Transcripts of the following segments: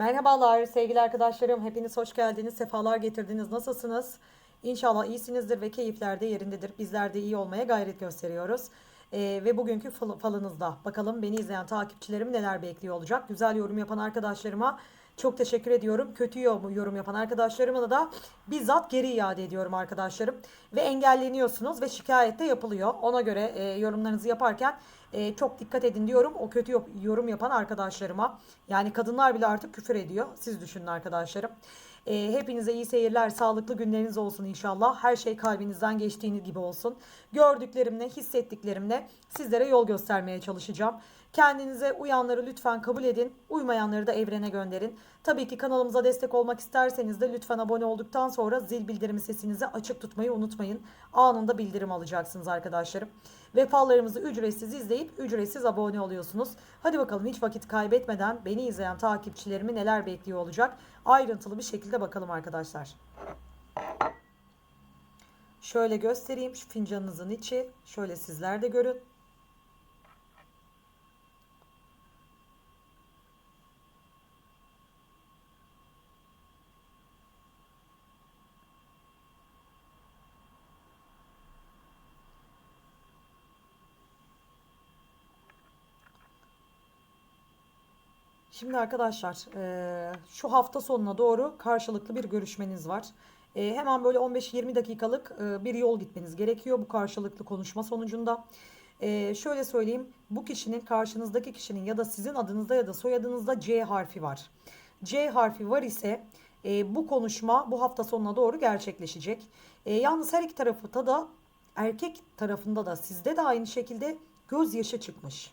Merhabalar sevgili arkadaşlarım. Hepiniz hoş geldiniz. Sefalar getirdiniz. Nasılsınız? İnşallah iyisinizdir ve keyifler de yerindedir. Bizler de iyi olmaya gayret gösteriyoruz. Ee, ve bugünkü fal- falınızda bakalım beni izleyen takipçilerim neler bekliyor olacak. Güzel yorum yapan arkadaşlarıma çok teşekkür ediyorum. Kötü yorum yapan arkadaşlarıma da bizzat geri iade ediyorum arkadaşlarım. Ve engelleniyorsunuz ve şikayet de yapılıyor. Ona göre e, yorumlarınızı yaparken e, çok dikkat edin diyorum o kötü yorum yapan arkadaşlarıma. Yani kadınlar bile artık küfür ediyor. Siz düşünün arkadaşlarım. E, hepinize iyi seyirler, sağlıklı günleriniz olsun inşallah. Her şey kalbinizden geçtiğiniz gibi olsun. Gördüklerimle, hissettiklerimle sizlere yol göstermeye çalışacağım. Kendinize uyanları lütfen kabul edin. Uymayanları da evrene gönderin. Tabii ki kanalımıza destek olmak isterseniz de lütfen abone olduktan sonra zil bildirimi sesinizi açık tutmayı unutmayın. Anında bildirim alacaksınız arkadaşlarım. Ve ücretsiz izleyip ücretsiz abone oluyorsunuz. Hadi bakalım hiç vakit kaybetmeden beni izleyen takipçilerimi neler bekliyor olacak. Ayrıntılı bir şekilde bakalım arkadaşlar. Şöyle göstereyim şu fincanınızın içi. Şöyle sizler de görün. Şimdi arkadaşlar eee, şu hafta sonuna doğru karşılıklı bir görüşmeniz var. Eee, hemen böyle 15-20 dakikalık eee, bir yol gitmeniz gerekiyor bu karşılıklı konuşma sonucunda. Şöyle söyleyeyim bu kişinin karşınızdaki kişinin ya da sizin adınızda ya da soyadınızda C harfi var. C harfi var ise bu konuşma bu hafta sonuna doğru gerçekleşecek. Yalnız her iki tarafta da erkek tarafında da sizde de aynı şekilde gözyaşı çıkmış.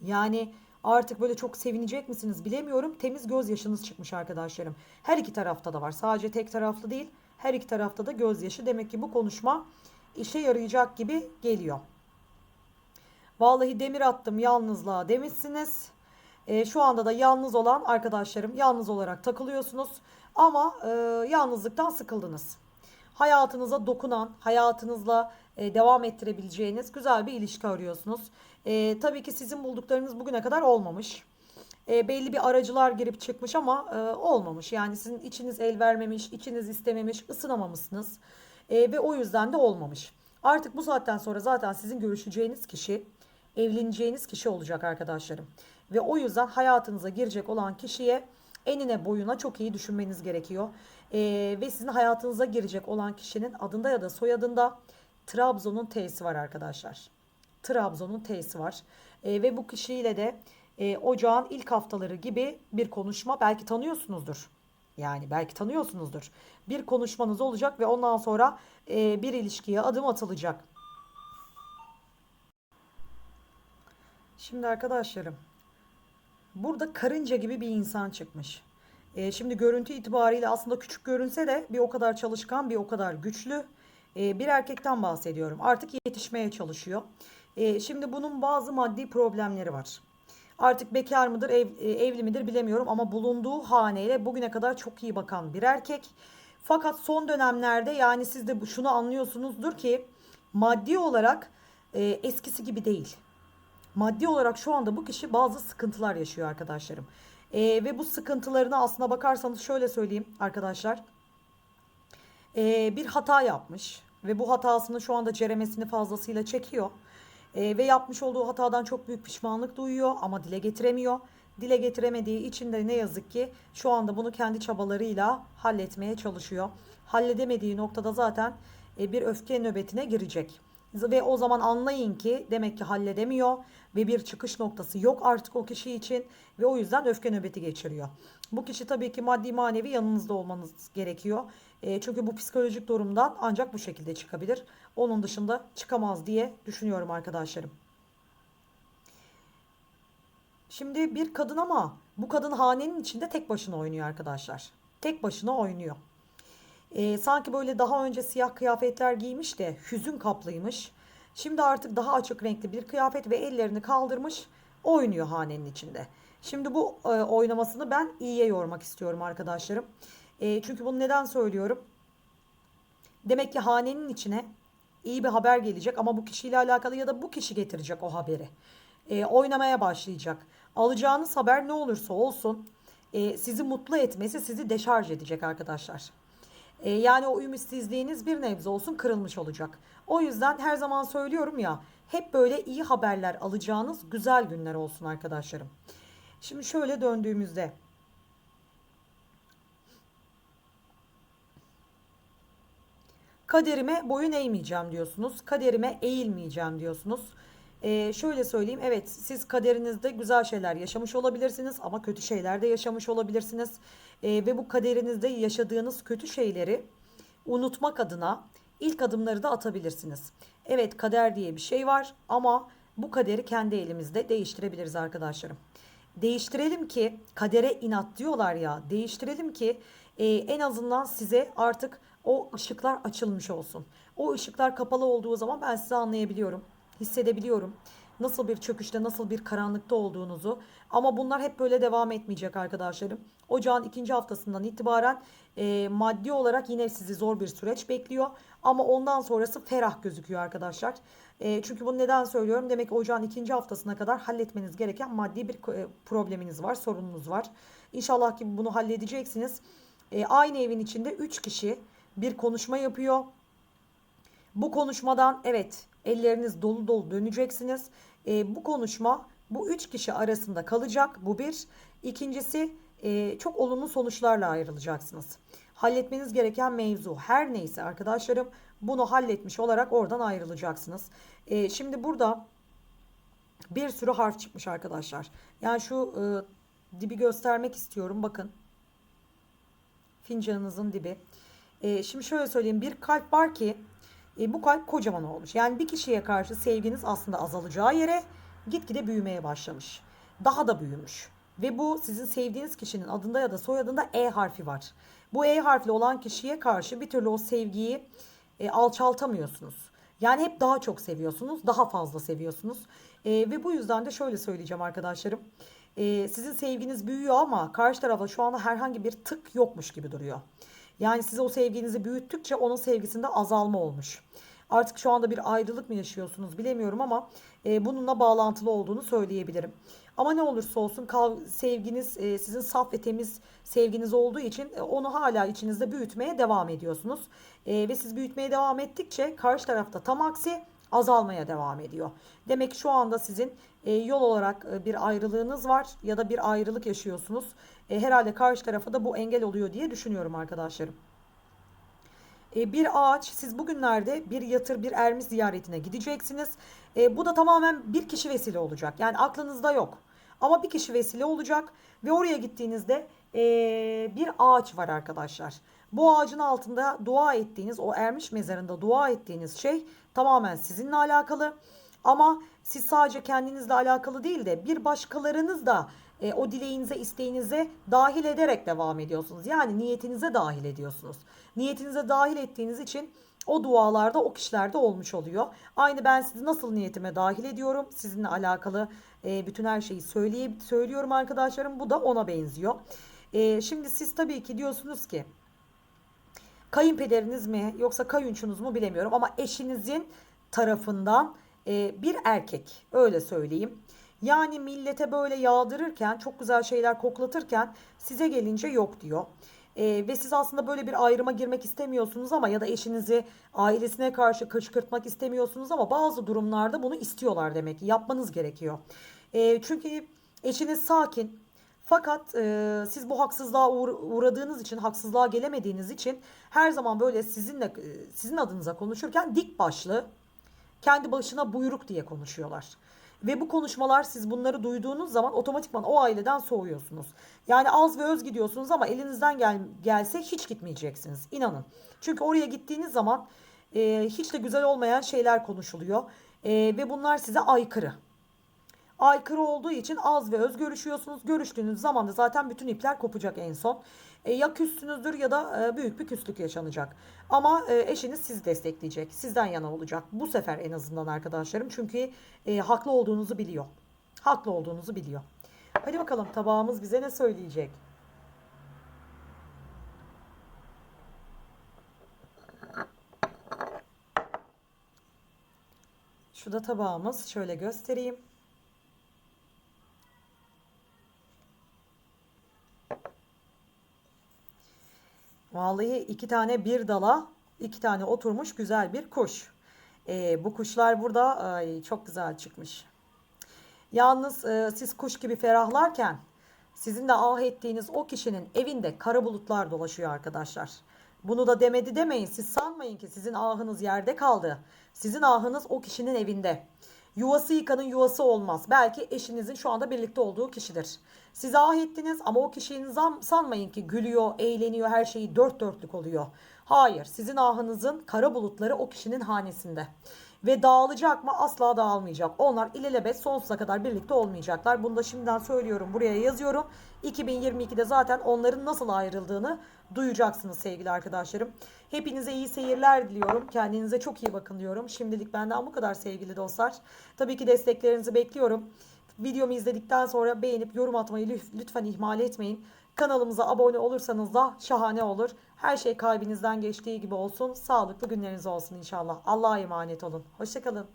Yani artık böyle çok sevinecek misiniz bilemiyorum. Temiz gözyaşınız çıkmış arkadaşlarım. Her iki tarafta da var. Sadece tek taraflı değil. Her iki tarafta da gözyaşı. Demek ki bu konuşma işe yarayacak gibi geliyor. Vallahi demir attım yalnızlığa demişsiniz. E, şu anda da yalnız olan arkadaşlarım yalnız olarak takılıyorsunuz. Ama e, yalnızlıktan sıkıldınız. Hayatınıza dokunan, hayatınızla e, devam ettirebileceğiniz güzel bir ilişki arıyorsunuz. E, tabii ki sizin bulduklarınız bugüne kadar olmamış. E, belli bir aracılar girip çıkmış ama e, olmamış. Yani sizin içiniz el vermemiş, içiniz istememiş, ısınamamışsınız. E, ve o yüzden de olmamış. Artık bu saatten sonra zaten sizin görüşeceğiniz kişi, evleneceğiniz kişi olacak arkadaşlarım. Ve o yüzden hayatınıza girecek olan kişiye enine boyuna çok iyi düşünmeniz gerekiyor. Ee, ve sizin hayatınıza girecek olan kişinin adında ya da soyadında Trabzon'un T'si var arkadaşlar. Trabzon'un T'si var. Ee, ve bu kişiyle de e, ocağın ilk haftaları gibi bir konuşma belki tanıyorsunuzdur. Yani belki tanıyorsunuzdur. Bir konuşmanız olacak ve ondan sonra e, bir ilişkiye adım atılacak. Şimdi arkadaşlarım Burada karınca gibi bir insan çıkmış. Ee, şimdi görüntü itibariyle aslında küçük görünse de bir o kadar çalışkan, bir o kadar güçlü ee, bir erkekten bahsediyorum. Artık yetişmeye çalışıyor. Ee, şimdi bunun bazı maddi problemleri var. Artık bekar mıdır, ev, e, evli midir bilemiyorum ama bulunduğu haneyle bugüne kadar çok iyi bakan bir erkek. Fakat son dönemlerde yani siz de şunu anlıyorsunuzdur ki maddi olarak e, eskisi gibi değil. Maddi olarak şu anda bu kişi bazı sıkıntılar yaşıyor arkadaşlarım. Ee, ve bu sıkıntılarına aslına bakarsanız şöyle söyleyeyim arkadaşlar. Ee, bir hata yapmış ve bu hatasının şu anda ceremesini fazlasıyla çekiyor. Ee, ve yapmış olduğu hatadan çok büyük pişmanlık duyuyor ama dile getiremiyor. Dile getiremediği için de ne yazık ki şu anda bunu kendi çabalarıyla halletmeye çalışıyor. Halledemediği noktada zaten e, bir öfke nöbetine girecek. Ve o zaman anlayın ki demek ki halledemiyor ve bir çıkış noktası yok artık o kişi için ve o yüzden öfke nöbeti geçiriyor. Bu kişi tabii ki maddi manevi yanınızda olmanız gerekiyor. E, çünkü bu psikolojik durumdan ancak bu şekilde çıkabilir. Onun dışında çıkamaz diye düşünüyorum arkadaşlarım. Şimdi bir kadın ama bu kadın hanenin içinde tek başına oynuyor arkadaşlar. Tek başına oynuyor. Ee, sanki böyle daha önce siyah kıyafetler giymiş de hüzün kaplıymış. Şimdi artık daha açık renkli bir kıyafet ve ellerini kaldırmış oynuyor hanenin içinde. Şimdi bu e, oynamasını ben iyiye yormak istiyorum arkadaşlarım. E, çünkü bunu neden söylüyorum? Demek ki hanenin içine iyi bir haber gelecek ama bu kişiyle alakalı ya da bu kişi getirecek o haberi. E, oynamaya başlayacak. Alacağınız haber ne olursa olsun e, sizi mutlu etmesi sizi deşarj edecek arkadaşlar. E, yani o ümitsizliğiniz bir nebze olsun kırılmış olacak. O yüzden her zaman söylüyorum ya hep böyle iyi haberler alacağınız güzel günler olsun arkadaşlarım. Şimdi şöyle döndüğümüzde kaderime boyun eğmeyeceğim diyorsunuz. Kaderime eğilmeyeceğim diyorsunuz. Ee, şöyle söyleyeyim evet siz kaderinizde güzel şeyler yaşamış olabilirsiniz ama kötü şeyler de yaşamış olabilirsiniz. Ee, ve bu kaderinizde yaşadığınız kötü şeyleri unutmak adına ilk adımları da atabilirsiniz. Evet kader diye bir şey var ama bu kaderi kendi elimizde değiştirebiliriz arkadaşlarım. Değiştirelim ki kadere inat diyorlar ya değiştirelim ki e, en azından size artık o ışıklar açılmış olsun. O ışıklar kapalı olduğu zaman ben sizi anlayabiliyorum, hissedebiliyorum. Nasıl bir çöküşte, nasıl bir karanlıkta olduğunuzu. Ama bunlar hep böyle devam etmeyecek arkadaşlarım. Ocağın ikinci haftasından itibaren e, maddi olarak yine sizi zor bir süreç bekliyor. Ama ondan sonrası ferah gözüküyor arkadaşlar. E, çünkü bunu neden söylüyorum? Demek ki ocağın ikinci haftasına kadar halletmeniz gereken maddi bir e, probleminiz var, sorununuz var. İnşallah ki bunu halledeceksiniz. E, aynı evin içinde 3 kişi bir konuşma yapıyor. Bu konuşmadan evet elleriniz dolu dolu döneceksiniz. E, bu konuşma bu üç kişi arasında kalacak. Bu bir. İkincisi e, çok olumlu sonuçlarla ayrılacaksınız. Halletmeniz gereken mevzu her neyse arkadaşlarım bunu halletmiş olarak oradan ayrılacaksınız. E, şimdi burada bir sürü harf çıkmış arkadaşlar. Yani şu e, dibi göstermek istiyorum. Bakın. Fincanınızın dibi. E, şimdi şöyle söyleyeyim. Bir kalp var ki e, bu kalp kocaman olmuş. Yani bir kişiye karşı sevginiz aslında azalacağı yere gitgide büyümeye başlamış. Daha da büyümüş. Ve bu sizin sevdiğiniz kişinin adında ya da soyadında E harfi var. Bu E harfli olan kişiye karşı bir türlü o sevgiyi e, alçaltamıyorsunuz. Yani hep daha çok seviyorsunuz, daha fazla seviyorsunuz. E, ve bu yüzden de şöyle söyleyeceğim arkadaşlarım. E, sizin sevginiz büyüyor ama karşı tarafa şu anda herhangi bir tık yokmuş gibi duruyor. Yani siz o sevginizi büyüttükçe onun sevgisinde azalma olmuş. Artık şu anda bir ayrılık mı yaşıyorsunuz bilemiyorum ama e, bununla bağlantılı olduğunu söyleyebilirim. Ama ne olursa olsun sevginiz e, sizin saf ve temiz sevginiz olduğu için e, onu hala içinizde büyütmeye devam ediyorsunuz. E, ve siz büyütmeye devam ettikçe karşı tarafta tam aksi azalmaya devam ediyor. Demek şu anda sizin e, yol olarak e, bir ayrılığınız var ya da bir ayrılık yaşıyorsunuz. E, herhalde karşı tarafa da bu engel oluyor diye düşünüyorum arkadaşlarım. Bir ağaç siz bugünlerde bir yatır bir ermiş ziyaretine gideceksiniz. Bu da tamamen bir kişi vesile olacak. Yani aklınızda yok. Ama bir kişi vesile olacak ve oraya gittiğinizde bir ağaç var arkadaşlar. Bu ağacın altında dua ettiğiniz o ermiş mezarında dua ettiğiniz şey tamamen sizinle alakalı. Ama siz sadece kendinizle alakalı değil de bir başkalarınız da e, o dileğinize, isteğinize dahil ederek devam ediyorsunuz. Yani niyetinize dahil ediyorsunuz. Niyetinize dahil ettiğiniz için o dualarda o kişilerde olmuş oluyor. Aynı ben sizi nasıl niyetime dahil ediyorum. Sizinle alakalı e, bütün her şeyi söyleyip söylüyorum arkadaşlarım. Bu da ona benziyor. E, şimdi siz tabii ki diyorsunuz ki kayınpederiniz mi yoksa kayınçunuz mu bilemiyorum ama eşinizin tarafından e, bir erkek öyle söyleyeyim. Yani millete böyle yağdırırken çok güzel şeyler koklatırken size gelince yok diyor. Ee, ve siz aslında böyle bir ayrıma girmek istemiyorsunuz ama ya da eşinizi ailesine karşı kışkırtmak istemiyorsunuz ama bazı durumlarda bunu istiyorlar demek ki yapmanız gerekiyor. Ee, çünkü eşiniz sakin fakat e, siz bu haksızlığa uğra uğradığınız için haksızlığa gelemediğiniz için her zaman böyle sizinle e, sizin adınıza konuşurken dik başlı kendi başına buyruk diye konuşuyorlar. Ve bu konuşmalar siz bunları duyduğunuz zaman otomatikman o aileden soğuyorsunuz. Yani az ve öz gidiyorsunuz ama elinizden gel gelse hiç gitmeyeceksiniz. İnanın. Çünkü oraya gittiğiniz zaman e, hiç de güzel olmayan şeyler konuşuluyor. E, ve bunlar size aykırı. Aykırı olduğu için az ve öz görüşüyorsunuz. Görüştüğünüz zaman da zaten bütün ipler kopacak en son. E, ya küssünüzdür ya da e, büyük bir küslük yaşanacak. Ama e, eşiniz sizi destekleyecek. Sizden yana olacak. Bu sefer en azından arkadaşlarım. Çünkü e, haklı olduğunuzu biliyor. Haklı olduğunuzu biliyor. Hadi bakalım tabağımız bize ne söyleyecek? Şu da tabağımız. Şöyle göstereyim. Vallahi iki tane bir dala, iki tane oturmuş güzel bir kuş. Ee, bu kuşlar burada ay, çok güzel çıkmış. Yalnız e, siz kuş gibi ferahlarken sizin de ah ettiğiniz o kişinin evinde kara bulutlar dolaşıyor arkadaşlar. Bunu da demedi demeyin. Siz sanmayın ki sizin ahınız yerde kaldı. Sizin ahınız o kişinin evinde. Yuvası yıkanın yuvası olmaz. Belki eşinizin şu anda birlikte olduğu kişidir. Siz ah ama o kişinin zam- sanmayın ki gülüyor, eğleniyor, her şeyi dört dörtlük oluyor. Hayır, sizin ahınızın kara bulutları o kişinin hanesinde. Ve dağılacak mı? Asla dağılmayacak. Onlar ilelebet sonsuza kadar birlikte olmayacaklar. Bunu da şimdiden söylüyorum. Buraya yazıyorum. 2022'de zaten onların nasıl ayrıldığını duyacaksınız sevgili arkadaşlarım. Hepinize iyi seyirler diliyorum. Kendinize çok iyi bakın diyorum. Şimdilik benden bu kadar sevgili dostlar. Tabii ki desteklerinizi bekliyorum. Videomu izledikten sonra beğenip yorum atmayı lütfen ihmal etmeyin. Kanalımıza abone olursanız da şahane olur. Her şey kalbinizden geçtiği gibi olsun. Sağlıklı günleriniz olsun inşallah. Allah'a emanet olun. Hoşçakalın.